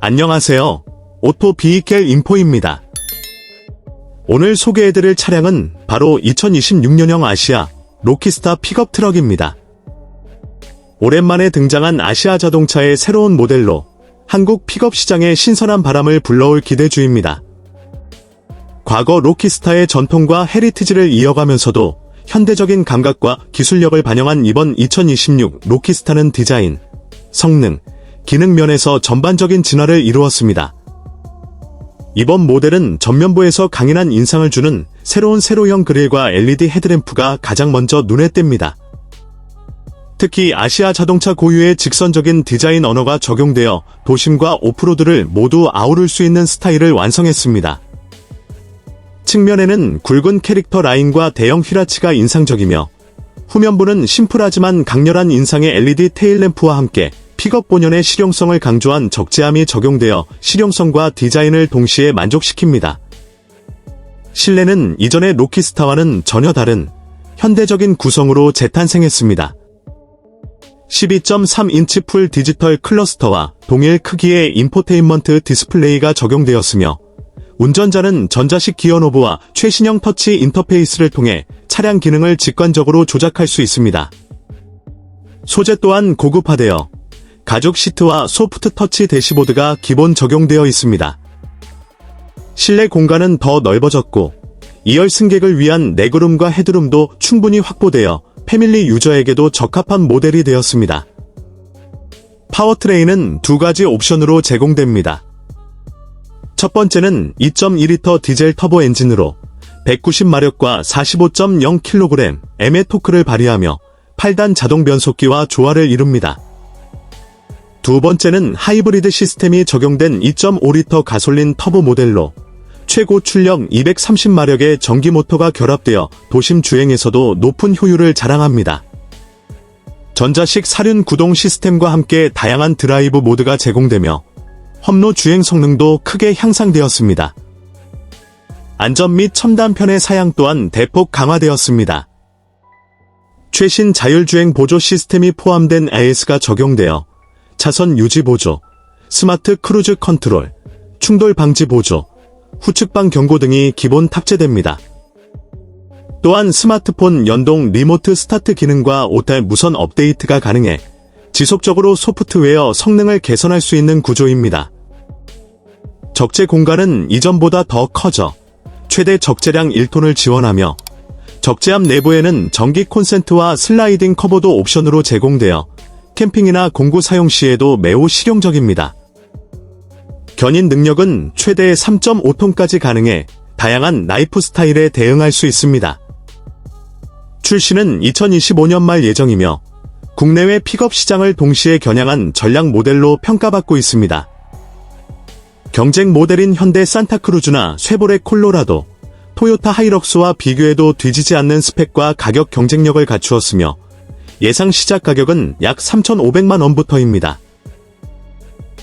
안녕하세요. 오토 비이켈 인포입니다. 오늘 소개해드릴 차량은 바로 2026년형 아시아 로키스타 픽업 트럭입니다. 오랜만에 등장한 아시아 자동차의 새로운 모델로 한국 픽업 시장에 신선한 바람을 불러올 기대주입니다. 과거 로키스타의 전통과 헤리티지를 이어가면서도 현대적인 감각과 기술력을 반영한 이번 2026 로키스타는 디자인, 성능, 기능 면에서 전반적인 진화를 이루었습니다. 이번 모델은 전면부에서 강인한 인상을 주는 새로운 세로형 그릴과 LED 헤드램프가 가장 먼저 눈에 띕니다. 특히 아시아 자동차 고유의 직선적인 디자인 언어가 적용되어 도심과 오프로드를 모두 아우를 수 있는 스타일을 완성했습니다. 측면에는 굵은 캐릭터 라인과 대형 휘라치가 인상적이며 후면부는 심플하지만 강렬한 인상의 LED 테일램프와 함께 픽업 본연의 실용성을 강조한 적재함이 적용되어 실용성과 디자인을 동시에 만족시킵니다. 실내는 이전의 로키스타와는 전혀 다른 현대적인 구성으로 재탄생했습니다. 12.3인치 풀 디지털 클러스터와 동일 크기의 인포테인먼트 디스플레이가 적용되었으며 운전자는 전자식 기어 노브와 최신형 터치 인터페이스를 통해 차량 기능을 직관적으로 조작할 수 있습니다. 소재 또한 고급화되어 가죽 시트와 소프트 터치 대시보드가 기본 적용되어 있습니다. 실내 공간은 더 넓어졌고 2열 승객을 위한 레그룸과 헤드룸도 충분히 확보되어 패밀리 유저에게도 적합한 모델이 되었습니다. 파워트레인은 두 가지 옵션으로 제공됩니다. 첫 번째는 2.2리터 디젤 터보 엔진으로 190마력과 45.0kg의 토크를 발휘하며 8단 자동 변속기와 조화를 이룹니다. 두 번째는 하이브리드 시스템이 적용된 2.5리터 가솔린 터보 모델로 최고 출력 230마력의 전기 모터가 결합되어 도심 주행에서도 높은 효율을 자랑합니다. 전자식 사륜 구동 시스템과 함께 다양한 드라이브 모드가 제공되며 험로 주행 성능도 크게 향상되었습니다. 안전 및 첨단편의 사양 또한 대폭 강화되었습니다. 최신 자율주행 보조 시스템이 포함된 AS가 적용되어 차선 유지 보조, 스마트 크루즈 컨트롤, 충돌 방지 보조, 후측방 경고 등이 기본 탑재됩니다. 또한 스마트폰 연동 리모트 스타트 기능과 오탈 무선 업데이트가 가능해 지속적으로 소프트웨어 성능을 개선할 수 있는 구조입니다. 적재 공간은 이전보다 더 커져 최대 적재량 1톤을 지원하며 적재함 내부에는 전기 콘센트와 슬라이딩 커버도 옵션으로 제공되어 캠핑이나 공구 사용 시에도 매우 실용적입니다. 견인 능력은 최대 3.5톤까지 가능해 다양한 라이프 스타일에 대응할 수 있습니다. 출시는 2025년 말 예정이며 국내외 픽업 시장을 동시에 겨냥한 전략 모델로 평가받고 있습니다. 경쟁 모델인 현대 산타크루즈나 쉐보레 콜로라도, 토요타 하이럭스와 비교해도 뒤지지 않는 스펙과 가격 경쟁력을 갖추었으며 예상 시작 가격은 약 3,500만 원부터입니다.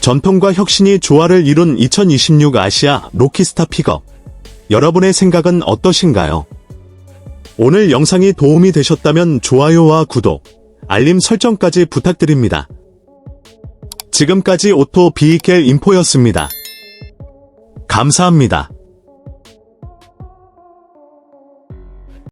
전통과 혁신이 조화를 이룬 2026 아시아 로키스타 픽업. 여러분의 생각은 어떠신가요? 오늘 영상이 도움이 되셨다면 좋아요와 구독, 알림 설정까지 부탁드립니다. 지금까지 오토 비이켈 인포였습니다. 감사합니다.